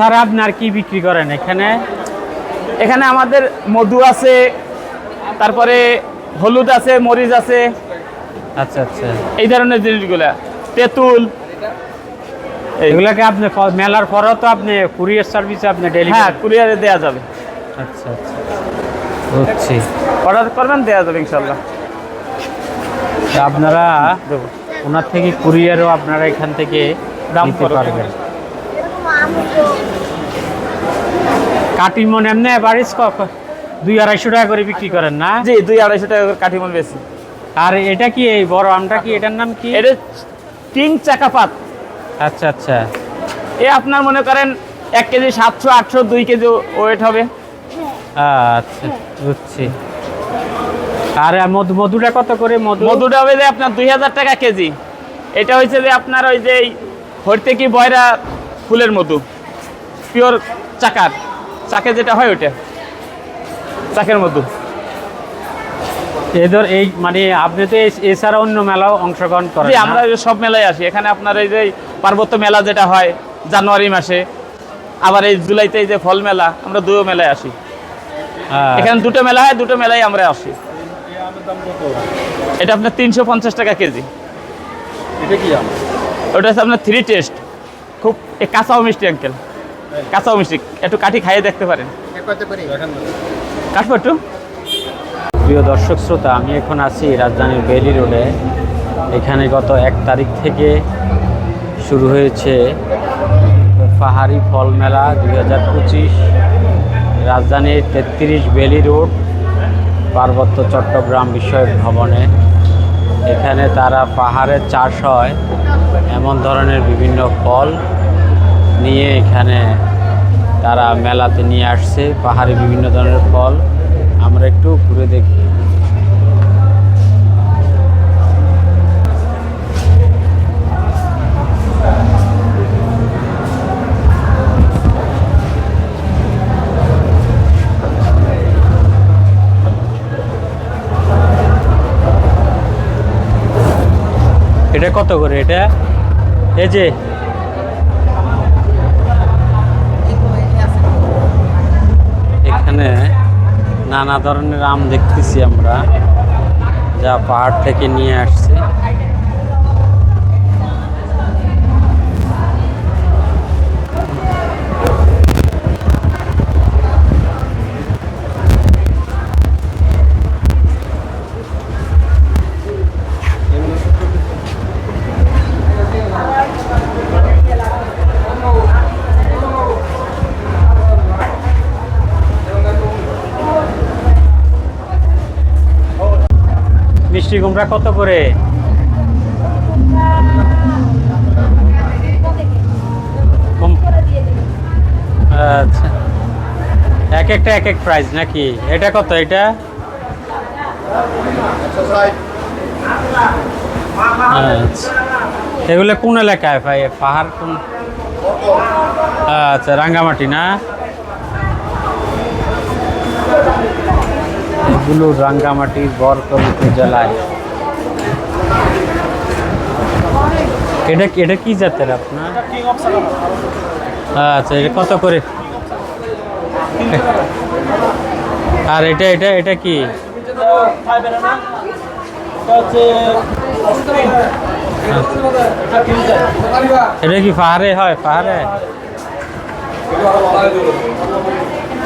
ছাড়া আপনার কি বিক্রি করেন এখানে? এখানে আমাদের মধু আছে তারপরে হলুদ আছে মরিচ আছে। আচ্ছা আচ্ছা। এই ধরনের জিনিসগুলা। তেঁতুল। এগুলাকে আপনি মেলার পরেও তো আপনি কুরিয়ার সার্ভিসে আপনি ডেলি হ্যাঁ কুরিয়ারে দেওয়া যাবে। আচ্ছা আচ্ছা। বুঝছি। অর্ডার করবেন দেওয়া যাবে ইনশাল্লাহ তা আপনারা ওনার থেকে কুরিয়ারও আপনারা এখান থেকে দাম। পারবেন। কাটিমন এমনি বারিশ দুই আড়াইশো টাকা করে বিক্রি করেন না? জি দুই আড়াইশো টাকা করে কাঠিমন বেশি। আর এটা কি এই বড় আমটা কি? এটার নাম কি? এটা কিং চাকাপাত আচ্ছা আচ্ছা। এ আপনার মনে করেন এক কেজি সাতশো আটশো দুই কেজি ওয়েট হবে। আচ্ছা বুঝছি। আর মধু মধুটা কত করে মধু? মধুটা হবে যে আপনার দুই হাজার টাকা কেজি। এটা হচ্ছে যে আপনার ওই যে হরতে কি বয়রা ফুলের মধু। পিওর চাকার। চাকে যেটা হয় ওইটা। চাকের মধু এদের এই মানে আপনি তো এছাড়া অন্য মেলাও অংশগ্রহণ করেন আমরা সব মেলায় আসি। এখানে আপনার এই যে পার্বত্য মেলা যেটা হয় জানুয়ারি মাসে। আবার এই জুলাইতে এই যে ফল মেলা আমরা দুটো মেলায় আসি। হ্যাঁ। এখানে দুটো মেলা হয় দুটো মেলায় আমরা আসি। এটা আপনার তিনশো পঞ্চাশ টাকা কেজি। ওটা হচ্ছে আপনার থ্রি টেস্ট খুব কাঁচাও মিষ্টি আঙ্কেল কাঁচাও মিষ্টি একটু কাঠি খাইয়ে দেখতে পারেন। কাটবো একটু। প্রিয় দর্শক শ্রোতা আমি এখন আছি রাজধানীর বেলি রোডে। এখানে গত এক তারিখ থেকে শুরু হয়েছে পাহাড়ি ফল মেলা দুই হাজার পঁচিশ। রাজধানীর তেত্রিশ বেলি রোড পার্বত্য চট্টগ্রাম বিষয়ক ভবনে। এখানে তারা পাহাড়ের চাষ হয় এমন ধরনের বিভিন্ন ফল নিয়ে এখানে তারা মেলাতে নিয়ে আসছে, পাহাড়ে বিভিন্ন ধরনের ফল। আমরা একটু ঘুরে দেখি। এটা কত করে এটা? এই যে এখানে নানা ধরনের আম দেখতেছি আমরা যা পাহাড় থেকে নিয়ে আসছে। মিষ্টি কত করে? আচ্ছা। এক একটা, এক এক প্রাইস নাকি? এটা কত এটা? আচ্ছা। এগুলো কোন এলাকায় ভাই? পাহাড় কোন? আচ্ছা রাঙ্গামাটি না? এগুলো রাঙ্গামাটির বরকল উপজেলায়। এটা এটা কি জাতের আপনার? আচ্ছা এটা কত করে? আর এটা এটা এটা কি? এটা কি পাহাড়ে হয়? পাহাড়ে?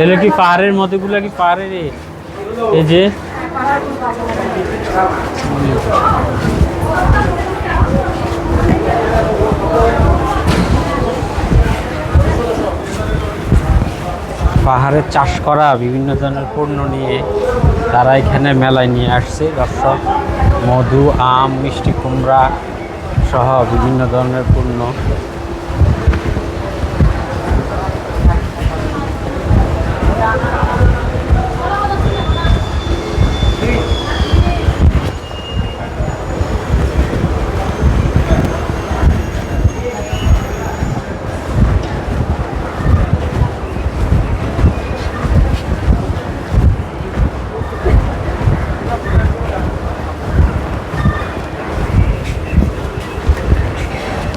এগুলো কি পাহাড়ের মধ্যেগুলো কি পাহাড়ের? এই যে। পাহাড়ে চাষ করা বিভিন্ন ধরনের পণ্য নিয়ে তারা এখানে মেলায় নিয়ে আসছে। দর্শক, মধু, আম, মিষ্টি, কুমড়া সহ বিভিন্ন ধরনের পণ্য।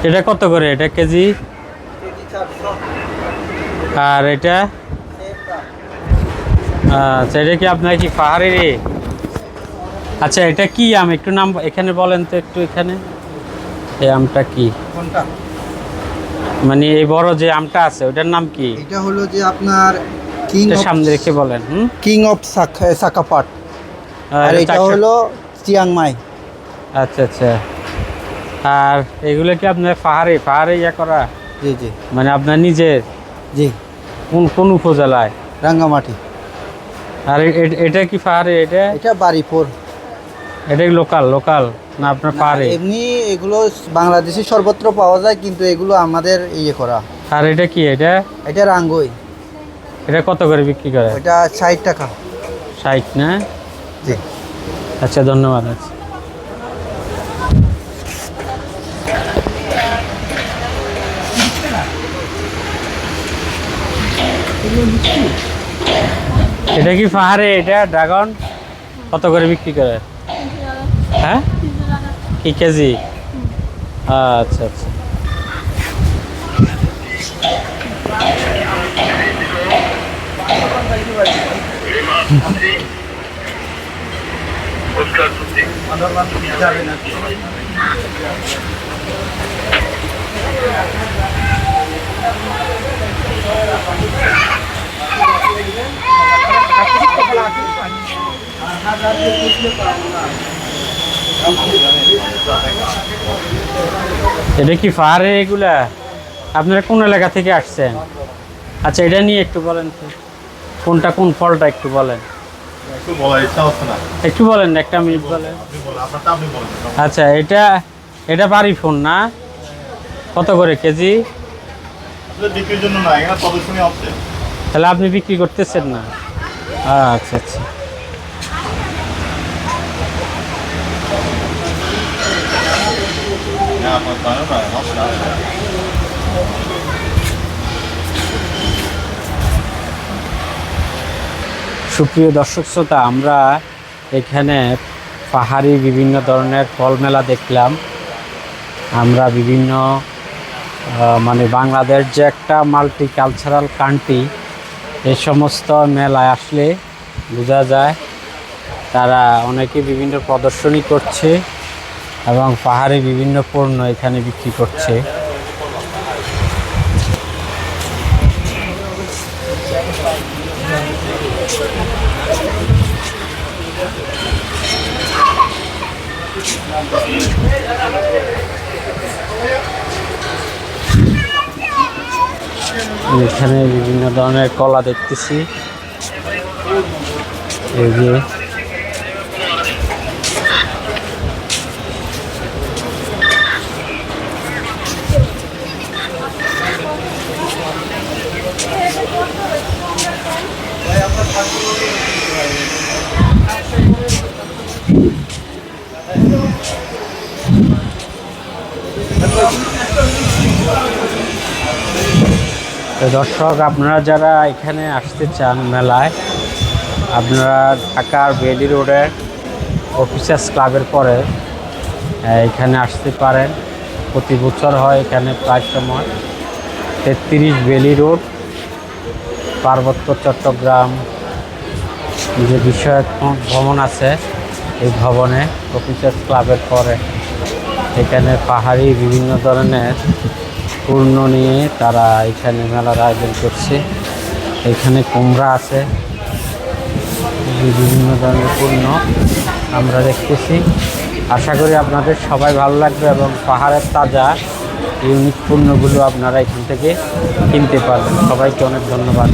এটা কত করে? এটা কেজি? আর এটা? আচ্ছা এটা কি আপনার কি পাহাড়েরই? আচ্ছা এটা কি আম? একটু নাম এখানে বলেন তো একটু এখানে। এই আমটা কি? কোনটা? মানে এই বড় যে আমটা আছে ওটার নাম কি? এটা হলো যে আপনার কিং সামনে রেখে বলেন হুম? কিং অফ সাকাপাট আর এটা হলো চিয়াংমাই আচ্ছা আচ্ছা। আর এগুলো কি আপনার পাহাড়ে পাহাড়ে ইয়া করা? জি জি। মানে আপনার নিজের? জি। কোন কোন উপজেলায়? রাঙ্গামাটি। আর এটা কি পাহাড়ে এটা? এটা বাড়িপুর এটা লোকাল? লোকাল? না আপনার পাহাড়ে এমনি এগুলো বাংলাদেশে সর্বত্র পাওয়া যায় কিন্তু এগুলো আমাদের ইয়ে করা। আর এটা কি এটা? এটা রাঙ্গুই। এটা কত করে বিক্রি করে? এটা ষাট টাকা। ষাট না? জি। আচ্ছা ধন্যবাদ আচ্ছা। এটা কি পাহাড়ে? এটা ড্রাগন? কত করে বিক্রি করে? হ্যাঁ? কি কেজি? আচ্ছা আচ্ছা। এটা কি পাহাড়ে এগুলা। আপনারা কোন এলাকা থেকে আসছেন? আচ্ছা এটা নিয়ে একটু বলেন তো। কোনটা কোন ফলটা একটু বলেন। একটু বলেন একটা মিনিট বলেন। আচ্ছা এটা এটা বাড়ি ফোন না? কত করে কেজি? তাহলে আপনি বিক্রি করতেছেন না? আচ্ছা আচ্ছা। সুপ্রিয় দর্শক শ্রোতা, আমরা এখানে পাহাড়ি বিভিন্ন ধরনের ফল মেলা দেখলাম। আমরা বিভিন্ন মানে বাংলাদেশ যে একটা মাল্টি কালচারাল কান্ট্রি এই সমস্ত মেলায় আসলে বোঝা যায় তারা অনেকে বিভিন্ন প্রদর্শনী করছে। এবং পাহাড়ে বিভিন্ন পণ্য এখানে বিক্রি করছে। এখানে বিভিন্ন ধরনের কলা দেখতেছি। এই যে দর্শক, আপনারা যারা এখানে আসতে চান মেলায়, আপনারা ঢাকার বেলি রোডের অফিসার্স ক্লাবের পরে এখানে আসতে পারেন। প্রতি বছর হয় এখানে প্রায় সময়। তেত্রিশ বেলি রোড, পার্বত্য চট্টগ্রাম যে বিষয়ক ভবন আছে এই ভবনে অফিসার্স ক্লাবের পরে এখানে পাহাড়ি বিভিন্ন ধরনের পূর্ণ নিয়ে তারা এখানে মেলার আয়োজন করছে। এখানে কুমড়া আছে, বিভিন্ন ধরনের পূর্ণ আমরা দেখতেছি। আশা করি আপনাদের সবাই ভালো লাগবে এবং পাহাড়ের তাজা, ইউনিক পণ্যগুলো আপনারা এখান থেকে কিনতে পারবেন। সবাইকে অনেক ধন্যবাদ।